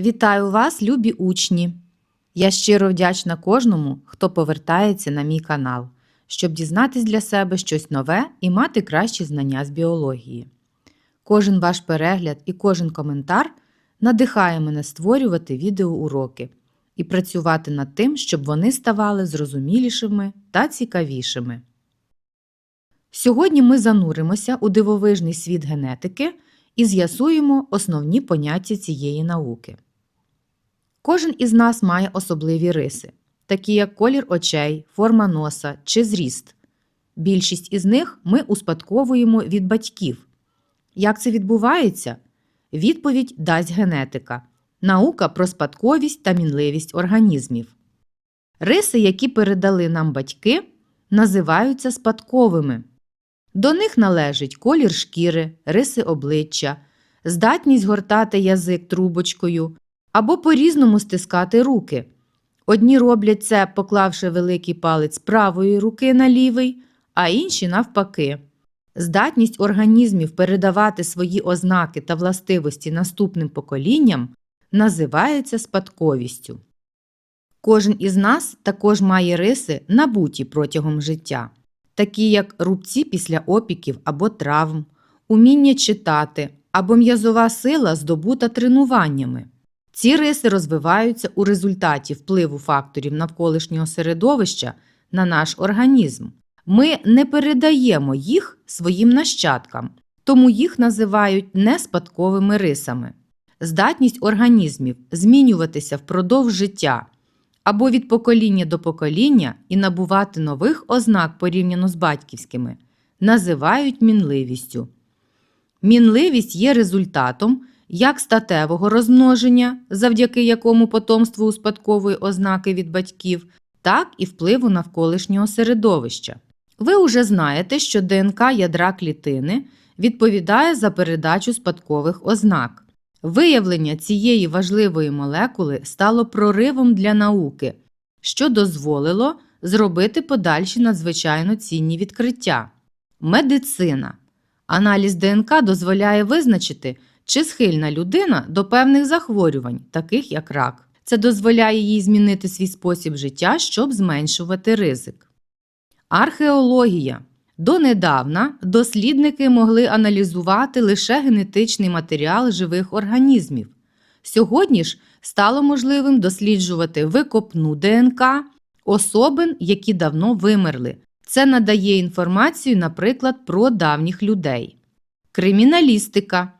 Вітаю вас, любі учні! Я щиро вдячна кожному, хто повертається на мій канал, щоб дізнатись для себе щось нове і мати кращі знання з біології. Кожен ваш перегляд і кожен коментар надихає мене створювати відеоуроки і працювати над тим, щоб вони ставали зрозумілішими та цікавішими. Сьогодні ми зануримося у дивовижний світ генетики і з'ясуємо основні поняття цієї науки. Кожен із нас має особливі риси, такі як колір очей, форма носа чи зріст. Більшість із них ми успадковуємо від батьків. Як це відбувається? Відповідь дасть генетика наука про спадковість та мінливість організмів. Риси, які передали нам батьки, називаються спадковими. До них належить колір шкіри, риси обличчя, здатність гортати язик трубочкою або по-різному стискати руки. Одні роблять це, поклавши великий палець правої руки на лівий, а інші навпаки. Здатність організмів передавати свої ознаки та властивості наступним поколінням називається спадковістю. Кожен із нас також має риси, набуті протягом життя, такі як рубці після опіків або травм, уміння читати або м'язова сила, здобута тренуваннями. Ці риси розвиваються у результаті впливу факторів навколишнього середовища на наш організм. Ми не передаємо їх своїм нащадкам, тому їх називають неспадковими рисами. Здатність організмів змінюватися впродовж життя або від покоління до покоління і набувати нових ознак порівняно з батьківськими, називають мінливістю. Мінливість є результатом як статевого розмноження, завдяки якому потомство успадковує ознаки від батьків, так і впливу навколишнього середовища. Ви уже знаєте, що ДНК ядра клітини відповідає за передачу спадкових ознак. Виявлення цієї важливої молекули стало проривом для науки, що дозволило зробити подальші надзвичайно цінні відкриття. Медицина. Аналіз ДНК дозволяє визначити, чи схильна людина до певних захворювань, таких як рак. Це дозволяє їй змінити свій спосіб життя, щоб зменшувати ризик. Археологія. Донедавна дослідники могли аналізувати лише генетичний матеріал живих організмів. Сьогодні ж стало можливим досліджувати викопну ДНК особин, які давно вимерли. Це надає інформацію, наприклад, про давніх людей. Криміналістика.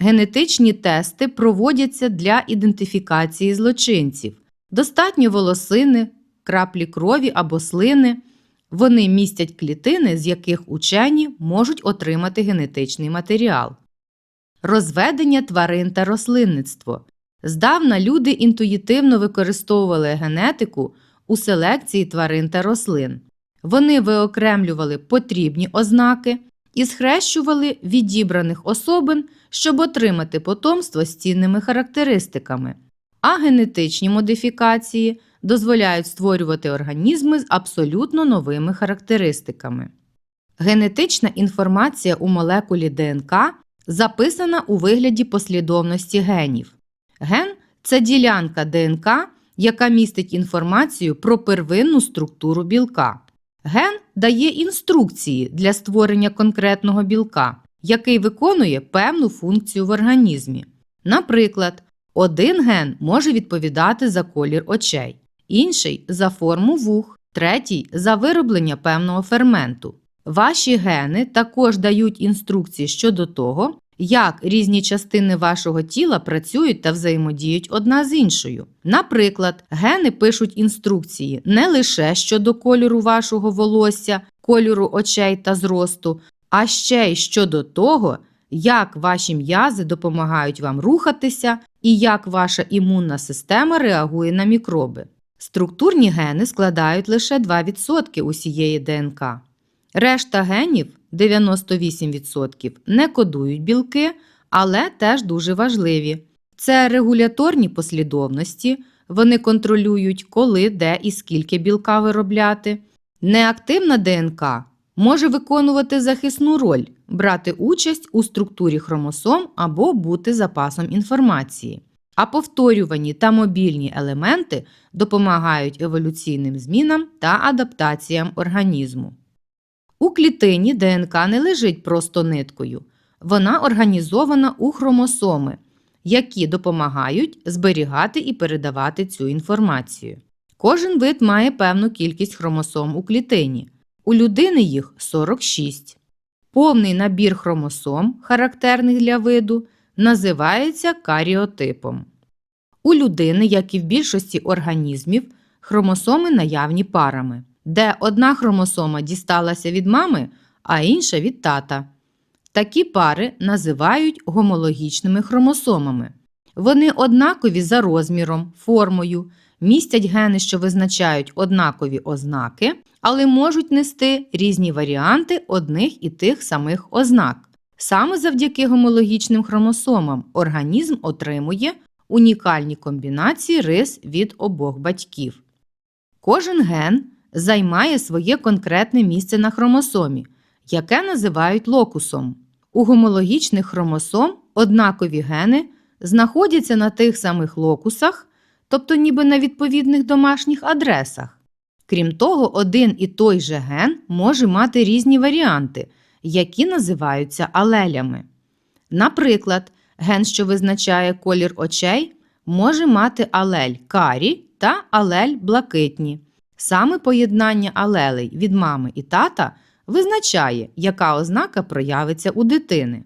Генетичні тести проводяться для ідентифікації злочинців. Достатньо волосини, краплі крові або слини. Вони містять клітини, з яких учені можуть отримати генетичний матеріал. Розведення тварин та рослинництво. Здавна люди інтуїтивно використовували генетику у селекції тварин та рослин. Вони виокремлювали потрібні ознаки і схрещували відібраних особин, щоб отримати потомство з цінними характеристиками, а генетичні модифікації дозволяють створювати організми з абсолютно новими характеристиками. Генетична інформація у молекулі ДНК записана у вигляді послідовності генів. Ген це ділянка ДНК, яка містить інформацію про первинну структуру білка. Ген дає інструкції для створення конкретного білка, який виконує певну функцію в організмі. Наприклад, один ген може відповідати за колір очей, інший за форму вух, третій за вироблення певного ферменту. Ваші гени також дають інструкції щодо того, як різні частини вашого тіла працюють та взаємодіють одна з іншою. Наприклад, гени пишуть інструкції не лише щодо кольору вашого волосся, кольору очей та зросту, а ще й щодо того, як ваші м'язи допомагають вам рухатися і як ваша імунна система реагує на мікроби. Структурні гени складають лише 2% усієї ДНК. Решта генів 98% не кодують білки, але теж дуже важливі. Це регуляторні послідовності, вони контролюють, коли, де і скільки білка виробляти. Неактивна ДНК може виконувати захисну роль, брати участь у структурі хромосом або бути запасом інформації. а повторювані та мобільні елементи допомагають еволюційним змінам та адаптаціям організму. У клітині ДНК не лежить просто ниткою. Вона організована у хромосоми, які допомагають зберігати і передавати цю інформацію. Кожен вид має певну кількість хромосом у клітині. У людини їх 46. Повний набір хромосом, характерних для виду, називається каріотипом. У людини, як і в більшості організмів, хромосоми наявні парами, де одна хромосома дісталася від мами, а інша від тата. Такі пари називають гомологічними хромосомами. Вони однакові за розміром, формою, містять гени, що визначають однакові ознаки, але можуть нести різні варіанти одних і тих самих ознак. Саме завдяки гомологічним хромосомам організм отримує унікальні комбінації рис від обох батьків. Кожен ген займає своє конкретне місце на хромосомі, яке називають локусом. У гомологічних хромосом однакові гени знаходяться на тих самих локусах, тобто ніби на відповідних домашніх адресах. Крім того, один і той же ген може мати різні варіанти, які називаються алелями. Наприклад, ген, що визначає колір очей, може мати алель карі та алель блакитні. Саме поєднання алелей від мами і тата визначає, яка ознака проявиться у дитини.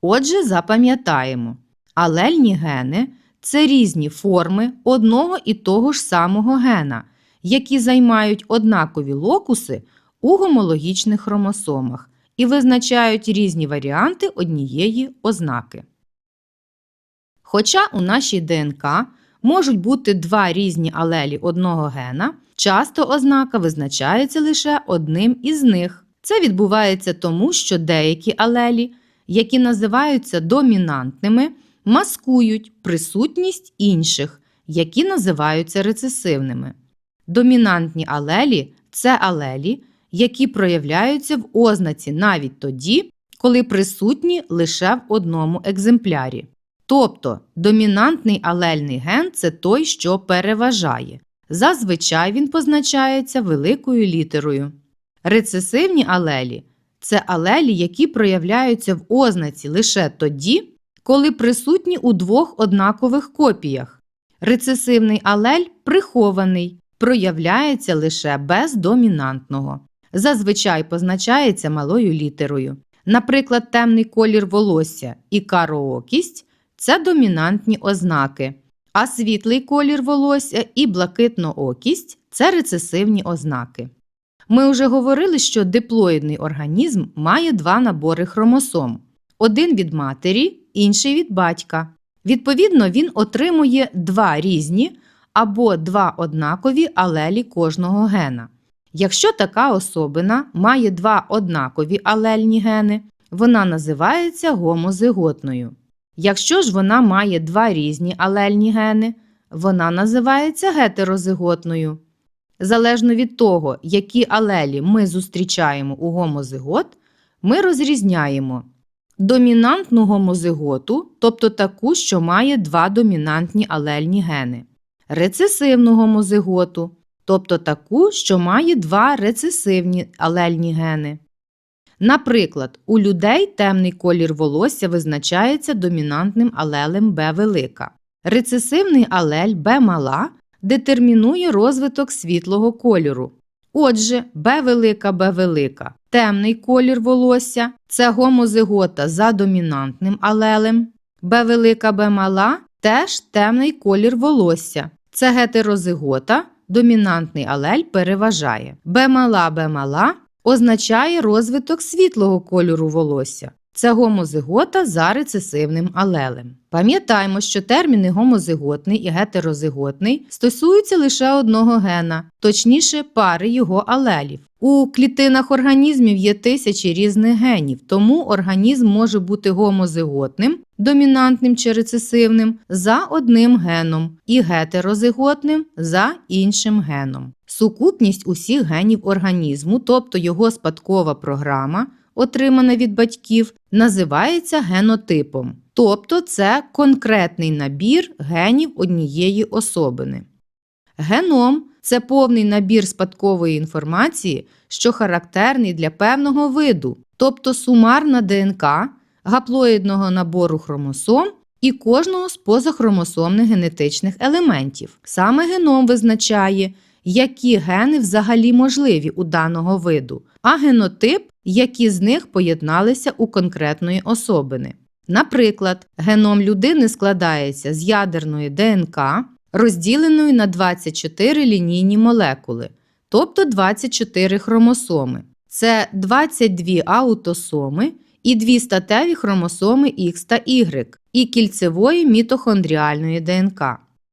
Отже, запам'ятаємо, алельні гени це різні форми одного і того ж самого гена, які займають однакові локуси у гомологічних хромосомах і визначають різні варіанти однієї ознаки. Хоча у нашій ДНК можуть бути два різні алелі одного гена, часто ознака визначається лише одним із них. Це відбувається тому, що деякі алелі, які називаються домінантними, маскують присутність інших, які називаються рецесивними. Домінантні алелі це алелі, які проявляються в ознаці навіть тоді, коли присутні лише в одному екземплярі. Тобто домінантний алельний ген це той, що переважає. Зазвичай він позначається великою літерою. Рецесивні алелі це алелі, які проявляються в ознаці лише тоді, коли присутні у двох однакових копіях. Рецесивний алель прихований, проявляється лише без домінантного. Зазвичай позначається малою літерою. Наприклад, темний колір волосся і кароокість це домінантні ознаки, а світлий колір волосся і блакитноокість це рецесивні ознаки. Ми вже говорили, що диплоїдний організм має два набори хромосом: один від матері, інший від батька. Відповідно, він отримує два різні або два однакові алелі кожного гена. Якщо така особина має два однакові алельні гени, вона називається гомозиготною. Якщо ж вона має два різні алельні гени, вона називається гетерозиготною. Залежно від того, які алелі ми зустрічаємо у гомозигот, ми розрізняємо домінантну гомозиготу, тобто таку, що має два домінантні алельні гени, рецесивну гомозиготу, тобто таку, що має два рецесивні алельні гени. Наприклад, у людей темний колір волосся визначається домінантним алелем Б велика. Рецесивний алель Б мала детермінує розвиток світлого кольору. Отже, Б велика Б велика темний колір волосся це гомозигота за домінантним алелем. Б велика Б мала теж темний колір волосся. Це гетерозигота, домінантний алель переважає. Б мала Б мала означає розвиток світлого кольору волосся. Це гомозигота за рецесивним алелем. Пам'ятаємо, що терміни гомозиготний і гетерозиготний стосуються лише одного гена, точніше пари його алелів. У клітинах організмів є тисячі різних генів, тому організм може бути гомозиготним, домінантним чи рецесивним за одним геном і гетерозиготним за іншим геном. Сукупність усіх генів організму, тобто його спадкова програма, отримана від батьків, називається генотипом. тобто це конкретний набір генів однієї особини. Геном це повний набір спадкової інформації, що характерний для певного виду, тобто сумарна ДНК, гаплоїдного набору хромосом і кожного з позахромосомних генетичних елементів. Саме геном визначає, які гени взагалі можливі у даного виду, а генотип, які з них поєдналися у конкретної особини. Наприклад, геном людини складається з ядерної ДНК, розділеної на 24 лінійні молекули, тобто 24 хромосоми. Це 22 аутосоми і дві статеві хромосоми X та Y і кільцевої мітохондріальної ДНК.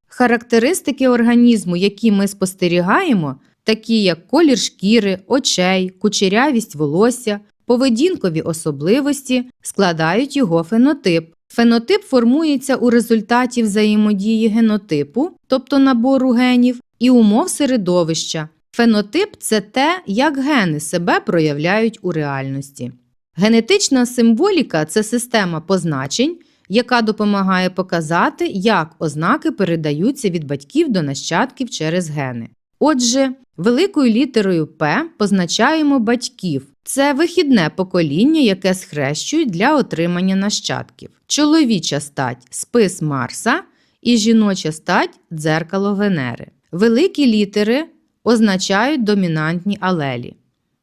Характеристики організму, які ми спостерігаємо, такі як колір шкіри, очей, кучерявість волосся, поведінкові особливості, складають його фенотип. Фенотип формується у результаті взаємодії генотипу, тобто набору генів, і умов середовища. Фенотип це те, як гени себе проявляють у реальності. Генетична символіка це система позначень, яка допомагає показати, як ознаки передаються від батьків до нащадків через гени. Отже, великою літерою П позначаємо батьків. Це вихідне покоління, яке схрещують для отримання нащадків. Чоловіча стать спис Марса і жіноча стать дзеркало Венери. Великі літери означають домінантні алелі.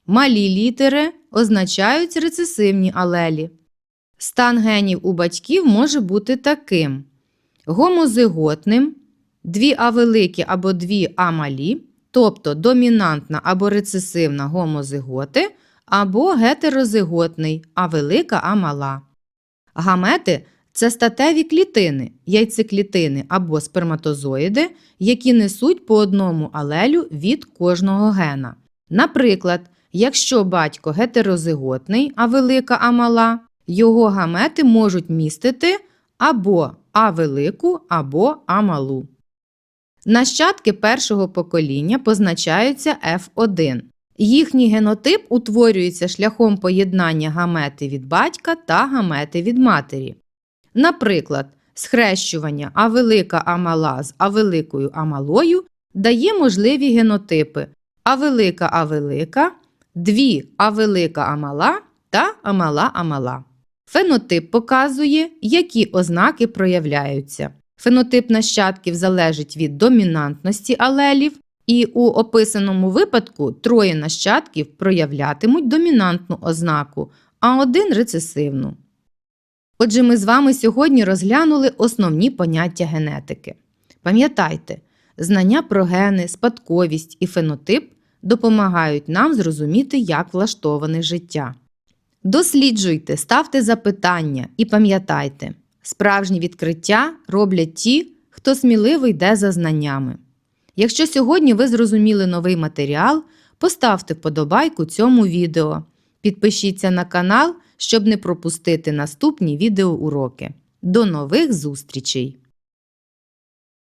Малі літери означають рецесивні алелі. Стан генів у батьків може бути таким: гомозиготним, дві А великі або дві А малі, тобто домінантна або рецесивна гомозиготи, або гетерозиготний А велика А мала. Гамети це статеві клітини, яйцеклітини або сперматозоїди, які несуть по одному алелю від кожного гена. Наприклад, якщо батько гетерозиготний, а велика А мала, його гамети можуть містити або А велику, або А малу. Нащадки першого покоління позначаються F1. Їхній генотип утворюється шляхом поєднання гамети від батька та гамети від матері. Наприклад, схрещування А велика А мала з А великою А малою дає можливі генотипи А велика А велика, дві А велика А мала та А мала А мала. Фенотип показує, які ознаки проявляються. Фенотип нащадків залежить від домінантності алелів, і у описаному випадку троє нащадків проявлятимуть домінантну ознаку, а один рецесивну. Отже, ми з вами сьогодні розглянули основні поняття генетики. Пам'ятайте, знання про гени, спадковість і фенотип допомагають нам зрозуміти, як влаштоване життя. Досліджуйте, ставте запитання і пам'ятайте, справжні відкриття роблять ті, хто сміливо йде за знаннями. Якщо сьогодні ви зрозуміли новий матеріал, поставте вподобайку цьому відео. Підпишіться на канал, щоб не пропустити наступні відеоуроки. До нових зустрічей!